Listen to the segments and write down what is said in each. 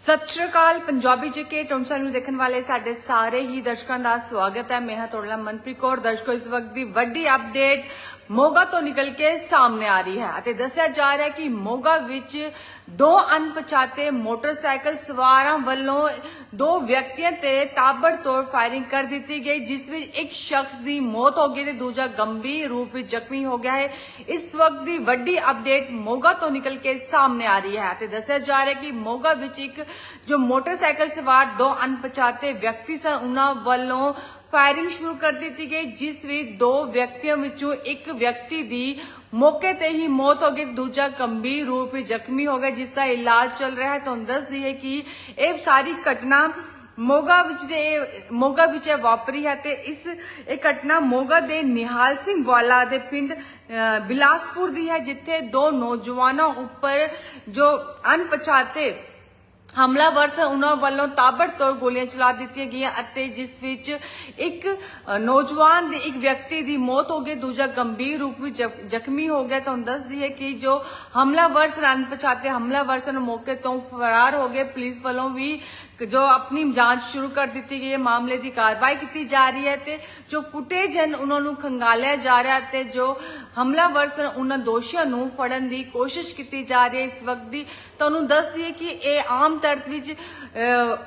ਸਤਿ ਸ਼੍ਰੀ ਅਕਾਲ, ਪੰਜਾਬੀ ਜੇਕੇ ਟੋਮਸਾ ਨੂੰ ਦੇਖਣ ਵਾਲੇ ਸਾਡੇ ਸਾਰੇ ਹੀ ਦਰਸ਼ਕਾਂ ਦਾ ਸਵਾਗਤ ਹੈ। ਮੈਂ ਹਾਂ ਤੁਹਾਡਾ ਮਨਪ੍ਰੀਤ ਕੌਰ। ਦਰਸ਼ਕੋ, ਇਸ ਵਕਤ ਦੀ ਵੱਡੀ ਅਪਡੇਟ ਮੋਗਾ ਤੋਂ ਨਿਕਲ ਕੇ ਸਾਹਮਣੇ ਆ ਰਹੀ ਹੈ ਅਤੇ ਦੱਸਿਆ ਜਾ ਰਿਹਾ ਹੈ ਕਿ ਮੋਗਾ ਵਿੱਚ ਦੋ ਅਣਪਛਾਤੇ ਮੋਟਰਸਾਈਕਲ ਸਵਾਰਾਂ ਵੱਲੋਂ ਦੋ ਵਿਅਕਤੀਆਂ ਤੇ ਤਾਬੜਤੋੜ ਫਾਇਰਿੰਗ ਕਰ ਦਿੱਤੀ ਗਈ, ਜਿਸ ਵਿੱਚ ਇੱਕ ਸ਼ਖਸ ਦੀ ਮੌਤ ਹੋ ਗਈ ਤੇ ਦੂਜਾ ਗੰਭੀਰ ਰੂਪ ਵਿੱਚ ਜ਼ਖਮੀ ਹੋ ਗਿਆ ਹੈ। ਇਸ ਵਕਤ ਦੀ ਵੱਡੀ ਅਪਡੇਟ ਮੋਗਾ ਤੋਂ ਨਿਕਲ ਕੇ ਸਾਹਮਣੇ ਆ ਰਹੀ ਹੈ ਤੇ ਦੱਸਿਆ ਜਾ ਰਿਹਾ ਹੈ ਕਿ ਮੋਗਾ ਵਿੱਚ ਇੱਕ ਜੋ ਮੋਟਰਸਾਈਕਲ ਸਵਾਰ ਦੋ ਅਣਪਛਾਤੇ ਵਿਅਕਤੀ ਸਨ, ਉਹਨਾਂ ਵੱਲੋਂ ਫਾਇਰਿੰਗ ਸ਼ੁਰੂ ਕਰ ਦਿੱਤੀ ਗਈ, ਜਿਸ ਵਿੱਚ ਦੋ ਵਿਅਕਤੀਆਂ ਵਿੱਚੋਂ ਇੱਕ ਵਿਅਕਤੀ ਦੀ ਮੌਕੇ ਤੇ ਹੀ ਮੌਤ ਹੋ ਗਈ, ਦੂਜਾ ਗੰਭੀਰ ਰੂਪ ਵਿੱਚ ਜ਼ਖਮੀ ਹੋ ਗਿਆ, ਜਿਸ ਦਾ ਇਲਾਜ ਚੱਲ ਰਿਹਾ ਹੈ। ਤੁਹਾਨੂੰ ਦੱਸ ਦਈਏ ਕਿ ਇਹ ਸਾਰੀ ਘਟਨਾ ਮੋਗਾ ਵਿੱਚ ਦੇ, ਮੋਗਾ ਵਿੱਚ ਵਾਪਰੀ ਹੈ ਤੇ ਇਸ, ਇਹ ਘਟਨਾ ਮੋਗਾ ਦੇ ਨਿਹਾਲ ਸਿੰਘ ਵਾਲਾ ਦੇ ਪਿੰਡ ਬਿਲਾਸਪੁਰ ਦੀ ਹੈ, ਜਿੱਥੇ ਦੋ ਨੌਜਵਾਨਾਂ ਉੱਪਰ ਜੋ ਅਣਪਛਾਤੇ ਹਮਲਾਵਰ ਸਨ ਉਹਨਾਂ ਵੱਲੋਂ ਤਾਬੜਤੋੜ ਗੋਲੀਆਂ ਚਲਾ ਦਿੱਤੀਆਂ ਗਈਆਂ ਅਤੇ ਜਿਸ ਵਿੱਚ ਇੱਕ ਨੌਜਵਾਨ ਦੀ ਇੱਕ ਵਿਅਕਤੀ ਦੀ ਮੌਤ ਹੋ ਗਈ, ਦੂਜਾ ਗੰਭੀਰ ਰੂਪ ਵਿੱਚ ਜ਼ਖਮੀ ਹੋ ਗਿਆ। ਤੁਹਾਨੂੰ ਦੱਸਦੀ ਹੈ ਕਿ ਜੋ ਹਮਲਾਵਰ ਸਨ ਅਣਪਛਾਤੇ ਹਮਲਾਵਰ ਸਨ ਮੌਕੇ ਤੋਂ ਫਰਾਰ ਹੋ ਗਏ। ਪੁਲਿਸ ਵੱਲੋਂ ਵੀ ਜੋ ਆਪਣੀ ਜਾਂਚ ਸ਼ੁਰੂ ਕਰ ਦਿੱਤੀ ਗਈ ਹੈ। ਮਾਮਲੇ ਦੀ ਕਾਰਵਾਈ ਕੀਤੀ ਜਾ ਰਹੀ ਹੈ ਤੇ ਜੋ ਫੁਟੇਜ ਹਨ, ਉਹਨਾਂ ਨੂੰ ਖੰਗਾਲਿਆ ਜਾ ਰਿਹਾ ਹੈ ਤੇ ਜੋ ਹਮਲਾਵਰ ਸਨ ਉਹਨਾਂ ਦੋਸ਼ੀਆਂ ਨੂੰ ਫੜਨ ਦੀ ਕੋਸ਼ਿਸ਼ ਕੀਤੀ ਜਾ ਰਹੀ ਹੈ। ਇਸ ਵਕਤ ਦੀ ਤੁਹਾਨੂੰ ਦੱਸਦੀ ਹੈ ਕਿ ਇਹ ਆਮ ਤੌਰ ਵਿੱਚ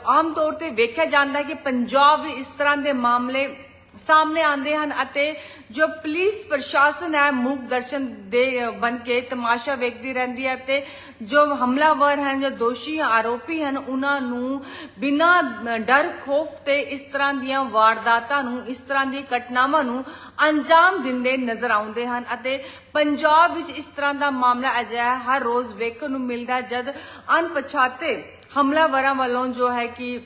ਆਮ ਤੌਰ ਤੇ ਵੇਖਿਆ ਜਾਂਦਾ ਹੈ ਕਿ ਪੰਜਾਬ ਵਿੱਚ ਇਸ ਤਰ੍ਹਾਂ ਦੇ ਮਾਮਲੇ ਸਾਹਮਣੇ ਆਉਂਦੇ ਹਨ ਅਤੇ ਜੋ ਪੁਲਿਸ ਪ੍ਰਸ਼ਾਸਨ ਹੈ, ਮੂਕ ਦਰਸ਼ਨ ਦੇ ਬਣ ਕੇ ਤਮਾਸ਼ਾ ਵੇਖਦੀ ਰਹਿੰਦੀ ਹੈ ਤੇ ਜੋ ਹਮਲਾਵਰ ਹਨ, ਜੋ ਦੋਸ਼ੀ ਆਰੋਪੀ ਹਨ, ਉਹਨਾਂ ਨੂੰ ਬਿਨਾਂ ਡਰ, ਖੋਫ ਤੇ ਇਸ ਤਰ੍ਹਾਂ ਦੀਆਂ ਵਾਰਦਾਤਾਂ ਨੂੰ, ਇਸ ਤਰ੍ਹਾਂ ਦੀ ਘਟਨਾਵਾਂ ਨੂੰ ਅੰਜਾਮ ਦਿੰਦੇ ਨਜ਼ਰ ਆਉਂਦੇ ਹਨ ਅਤੇ ਪੰਜਾਬ ਵਿੱਚ ਇਸ ਤਰ੍ਹਾਂ ਦਾ ਮਾਮਲਾ ਅਜਿਹਾ ਹਰ ਰੋਜ਼ ਵੇਖਣ ਨੂੰ ਮਿਲਦਾ ਹੈ ਜਦ ਅਣਪਛਾਤੇ ਹਮਲਾਵਰਾਂ ਵੱਲੋਂ ਜੋ ਹੈ ਕਿ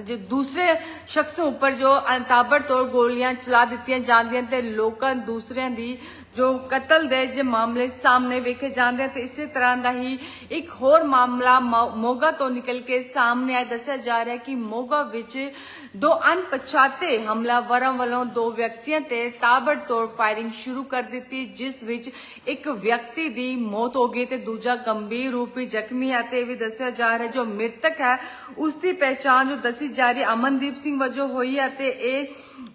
ਜੋ ਦੂਸਰੇ ਸ਼ਖਸ ਉੱਪਰ ਜੋ ਤਾਬੜਤੋੜ ਗੋਲੀਆਂ ਚਲਾ ਦਿੱਤੀਆਂ ਜਾਂਦੀਆਂ ਤੇ ਲੋਕਾਂ ਦੂਸਰਿਆਂ ਦੀ ਜੋ ਕਤਲ ਦੇ ਜੇ ਮਾਮਲੇ ਸਾਹਮਣੇ ਵੇਖੇ ਜਾਂਦੇ ਤੇ ਇਸੇ ਤਰ੍ਹਾਂ ਦਾ ਹੀ ਇੱਕ ਹੋਰ ਮਾਮਲਾ ਮੋਗਾ ਤੋਂ ਨਿਕਲ ਕੇ ਸਾਹਮਣੇ ਆਇਆ। ਦੱਸਿਆ ਜਾ ਰਿਹਾ ਕਿ ਮੋਗਾ ਵਿੱਚ ਦੋ ਅਣਪਛਾਤੇ ਹਮਲਾਵਰਾਂ ਵੱਲੋਂ ਦੋ ਵਿਅਕਤੀਆਂ ਤੇ ਤਾਬੜਤੋੜ ਫਾਇਰਿੰਗ ਸ਼ੁਰੂ ਕਰ ਦਿੱਤੀ, ਜਿਸ ਵਿੱਚ ਇੱਕ ਵਿਅਕਤੀ ਦੀ ਮੌਤ ਹੋ ਗਈ ਤੇ ਦੂਜਾ ਗੰਭੀਰ ਰੂਪ ਵਿੱਚ ਜ਼ਖਮੀ ਹੈ। ਤੇ ਵੀ ਦੱਸਿਆ ਜਾ ਰਿਹਾ ਜੋ ਮ੍ਰਿਤਕ ਹੈ, ਉਸ ਦੀ ਪਹਿਚਾਣ ਜੋ ਦੱਸੀ ਜਾ ਰਹੀ ਹੈ, ਅਮਨਦੀਪ ਸਿੰਘ ਵਜੋਂ ਹੋਈ ਹੈ। ਤੇ ਇਹ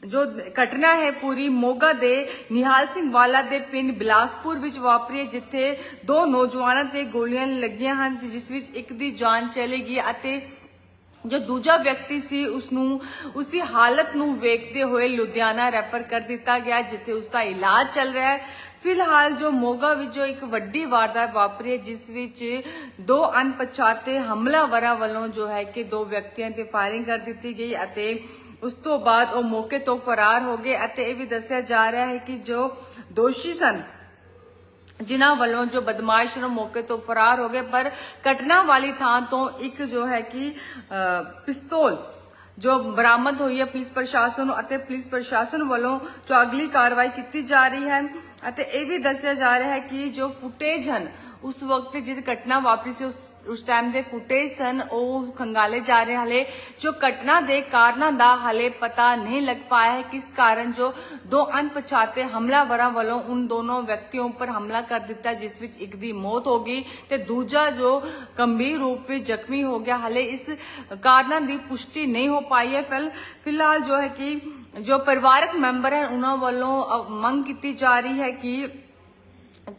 ਜੋ ਘਟਨਾ ਹੈ, ਪੂਰੀ ਮੋਗਾ ਦੇ ਨਿਹਾਲ ਸਿੰਘ ਵਾਲਾ ਦੇ ਪਿੰਡ ਬਿਲਾਸਪੁਰ ਵਿੱਚ ਵਾਪਰੀ ਜਿੱਥੇ ਦੋ ਨੌਜਵਾਨਾਂ ਤੇ ਗੋਲੀਆਂ ਲੱਗੀਆਂ ਹਨ ਜਿਸ ਵਿੱਚ ਇੱਕ ਦੀ ਜਾਨ ਚਲੀ ਗਈ ਅਤੇ ਜੋ ਦੂਜਾ ਵਿਅਕਤੀ ਸੀ ਉਸ ਨੂੰ ਉਸ ਹਾਲਤ ਨੂੰ ਵੇਖਦੇ ਹੋਏ ਲੁਧਿਆਣਾ ਰੈਫਰ ਕਰ ਦਿੱਤਾ ਗਿਆ, ਜਿੱਥੇ ਉਸ ਦਾ ਇਲਾਜ ਚੱਲ ਰਿਹਾ ਹੈ। ਫਿਲਹਾਲ ਜੋ ਮੋਗਾ ਵਿੱਚ ਜੋ ਇੱਕ ਵੱਡੀ ਵਾਰਦਾਤ ਵਾਪਰੀ ਹੈ, ਜਿਸ ਵਿੱਚ ਦੋ ਅਣਪਛਾਤੇ ਹਮਲਾਵਰਾਂ ਵੱਲੋਂ ਜੋ ਹੈ ਕਿ ਦੋ ਵਿਅਕਤੀਆਂ ਤੇ ਫਾਇਰਿੰਗ ਕਰ ਦਿੱਤੀ ਗਈ ਅਤੇ ਉਸ ਤੋਂ ਬਾਅਦ ਉਹ ਮੌਕੇ ਤੋਂ ਫਰਾਰ ਹੋ ਗਏ ਅਤੇ ਇਹ ਵੀ ਦੱਸਿਆ ਜਾ ਰਿਹਾ ਹੈ ਕਿ ਜੋ ਦੋਸ਼ੀ ਸਨ ਜਿਨ੍ਹਾਂ ਵੱਲੋਂ ਜੋ ਬਦਮਾਸ਼ ਨੂੰ ਮੌਕੇ ਤੋਂ ਫਰਾਰ ਹੋ ਗਏ। ਪਰ ਘਟਨਾ ਵਾਲੀ ਥਾਂ ਤੋਂ ਇੱਕ ਜੋ ਹੈ ਕਿ ਅ, ਪਿਸਤੌਲ ਜੋ ਬਰਾਮਦ ਹੋਈ ਹੈ ਪੁਲਿਸ ਪ੍ਰਸ਼ਾਸਨ ਨੂੰ ਅਤੇ ਪੁਲਿਸ ਪ੍ਰਸ਼ਾਸਨ ਵੱਲੋਂ ਜੋ ਅਗਲੀ ਕਾਰਵਾਈ ਕੀਤੀ ਜਾ ਰਹੀ ਹੈ ਅਤੇ ਇਹ ਵੀ ਦੱਸਿਆ ਜਾ ਰਿਹਾ ਹੈ ਕਿ ਜੋ ਫੁਟੇਜ ਹਨ ਉਸ ਵਕਤ ਜਦ ਘਟਨਾ ਵਾਪਰੀ ਸੀ ਉਸ ਟਾਈਮ ਦੇ ਫੁਟੇਜ ਸਨ ਉਹ ਖੰਗਾਲੇ ਜਾ ਰਹੇ ਹਲੇ ਜੋ ਘਟਨਾ ਦੇ ਕਾਰਨਾਂ ਦਾ ਹਲੇ ਪਤਾ ਨਹੀਂ ਲੱਗ ਪਾਇਆ ਹੈ ਕਿਸ ਕਾਰਨ ਜੋ ਦੋ ਅਣਪਛਾਤੇ ਹਮਲਾਵਰਾਂ ਵੱਲੋਂ ਉਨ ਦੋਨੋਂ ਵਿਅਕਤੀਆਂ ਉੱਪਰ ਹਮਲਾ ਕਰ ਦਿੱਤਾ ਜਿਸ ਵਿੱਚ ਇੱਕ ਦੀ ਮੌਤ ਹੋ ਗਈ ਤੇ ਦੂਜਾ ਜੋ ਗੰਭੀਰ ਰੂਪ ਵਿੱਚ ਜ਼ਖਮੀ ਹੋ ਗਿਆ ਹਲੇ ਇਸ ਕਾਰਨਾਂ ਦੀ ਪੁਸ਼ਟੀ ਨਹੀਂ ਹੋ ਪਾਈ ਹੈ ਫਿਲਹਾਲ ਜੋ ਹੈ ਕਿ ਜੋ ਪਰਿਵਾਰਕ ਮੈਂਬਰ ਹਨ ਉਹਨਾਂ ਵੱਲੋਂ ਮੰਗ ਕੀਤੀ ਜਾ ਰਹੀ ਹੈ ਕਿ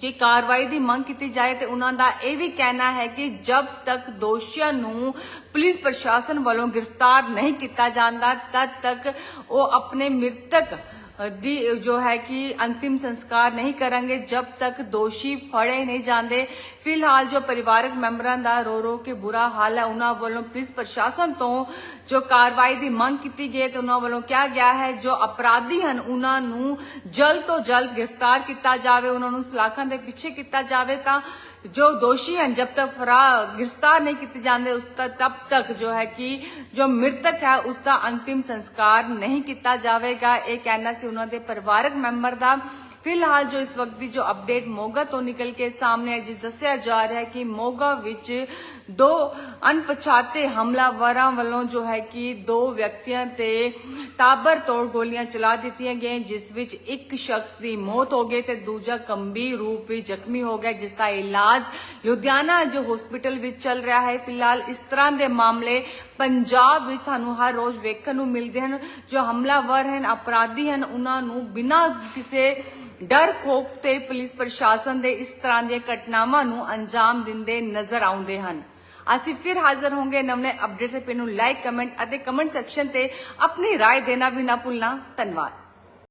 ਜੇ ਕਾਰਵਾਈ ਦੀ ਮੰਗ ਕੀਤੀ ਜਾਏ ਤੇ ਉਹਨਾਂ ਦਾ ਇਹ ਵੀ ਕਹਿਣਾ ਹੈ ਕਿ ਜਦ ਤੱਕ ਦੋਸ਼ੀਆਂ ਨੂੰ ਪੁਲਿਸ ਪ੍ਰਸ਼ਾਸਨ ਵੱਲੋਂ ਗ੍ਰਿਫਤਾਰ ਨਹੀਂ ਕੀਤਾ ਜਾਂਦਾ, ਤਦ ਤੱਕ ਉਹ ਆਪਣੇ ਮ੍ਰਿਤਕ ਦੀ ਜੋ ਹੈ ਕਿ ਅੰਤਿਮ ਸੰਸਕਾਰ ਨਹੀਂ ਕਰਾਂਗੇ ਜਦ ਤੱਕ ਦੋਸ਼ੀ ਫੜੇ ਨਹੀਂ ਜਾਂਦੇ ਫਿਲਹਾਲ ਜੋ ਪਰਿਵਾਰਕ ਮੈਂਬਰਾਂ ਦਾ ਰੋ ਰੋ ਕੇ ਬੁਰਾ ਹਾਲ ਹੈ ਉਹਨਾਂ ਵੱਲੋਂ ਪੁਲਿਸ ਪ੍ਰਸ਼ਾਸਨ ਤੋਂ ਜੋ ਕਾਰਵਾਈ ਦੀ ਮੰਗ ਕੀਤੀ ਗਈ ਹੈ ਤੇ ਉਹਨਾਂ ਵੱਲੋਂ ਕਿਹਾ ਗਿਆ ਹੈ ਜੋ ਅਪਰਾਧੀ ਹਨ ਉਹਨਾਂ ਨੂੰ ਜਲਦ ਤੋਂ ਜਲਦ ਗ੍ਰਿਫਤਾਰ ਕੀਤਾ ਜਾਵੇ ਉਹਨਾਂ ਨੂੰ ਸਲਾਖਾਂ ਦੇ ਪਿੱਛੇ ਕੀਤਾ ਜਾਵੇ ਤਾਂ ਜੋ ਦੋਸ਼ੀ ਹਨ ਜਬ ਤੱਕ ਫਰਾ ਗ੍ਰਿਫਤਾਰ ਨਹੀਂ ਕੀਤੇ ਜਾਂਦੇ ਉਸ ਤੱਕ ਤਬ ਤੱਕ ਜੋ ਹੈ ਕਿ ਜੋ ਮ੍ਰਿਤਕ ਹੈ ਉਸ ਦਾ ਅੰਤਿਮ ਸੰਸਕਾਰ ਨਹੀਂ ਕੀਤਾ ਜਾਵੇਗਾ ਇਹ ਕਹਿਣਾ ਸੀ ਉਹਨਾਂ ਦੇ ਪਰਿਵਾਰਕ ਮੈਂਬਰ ਦਾ ਫਿਲਹਾਲ ਜੋ ਇਸ ਵਕਤ ਦੀ ਜੋ ਅਪਡੇਟ ਮੋਗਾ ਤੋਂ ਨਿਕਲ ਕੇ ਸਾਹਮਣੇ ਹੈ ਜਿਸ ਦੱਸਿਆ ਜਾ ਰਿਹਾ ਹੈ ਕਿ ਮੋਗਾ ਵਿੱਚ ਦੋ ਅਣਪਛਾਤੇ ਹਮਲਾਵਰਾਂ ਵੱਲੋਂ ਜੋ ਹੈ ਕਿ ਦੋ ਵਿਅਕਤੀਆਂ ਤੇ ਤਾਬੜਤੋੜ ਗੋਲੀਆਂ ਚਲਾ ਦਿੱਤੀਆਂ ਗਈਆਂ, ਜਿਸ ਵਿੱਚ ਇੱਕ ਸ਼ਖਸ ਦੀ ਮੌਤ ਹੋ ਗਈ ਤੇ ਦੂਜਾ ਗੰਭੀਰ ਰੂਪ ਵਿੱਚ ਜ਼ਖਮੀ ਹੋ ਗਿਆ, ਜਿਸ ਦਾ ਇਲਾਜ ਲੁਧਿਆਣਾ ਜੋ ਹਸਪੀਟਲ ਵਿੱਚ ਚੱਲ ਰਿਹਾ ਹੈ। ਫਿਲਹਾਲ ਇਸ ਤਰ੍ਹਾਂ ਦੇ ਮਾਮਲੇ ਪੰਜਾਬ ਵਿੱਚ ਸਾਨੂੰ ਹਰ ਰੋਜ਼ ਵੇਖਣ ਨੂੰ ਮਿਲਦੇ ਹਨ, ਜੋ ਹਮਲਾਵਰ ਹਨ, ਅਪਰਾਧੀ ਹਨ, ਉਹਨਾਂ ਨੂੰ ਬਿਨਾਂ ਕਿਸੇ ਡਰ, ਖੋਫ ਤੇ ਪੁਲਿਸ ਪ੍ਰਸ਼ਾਸਨ ਦੇ ਇਸ ਤਰ੍ਹਾਂ ਦੀਆਂ ਘਟਨਾਵਾਂ ਨੂੰ ਅੰਜਾਮ ਦਿੰਦੇ ਨਜ਼ਰ ਆਉਂਦੇ ਹਨ। ਅਸੀਂ ਫਿਰ ਹਾਜ਼ਰ ਹੋਵਾਂਗੇ ਨਵੇਂ ਅਪਡੇਟ ਸੇ ਪੇ ਲਾਈਕ ਕਮੈਂਟ ਅਤੇ ਕਮੈਂਟ ਸੈਕਸ਼ਨ ਤੇ ਆਪਣੀ رائے ਦੇਣਾ ਵੀ ਨਾ ਭੁੱਲਣਾ। ਧੰਨਵਾਦ।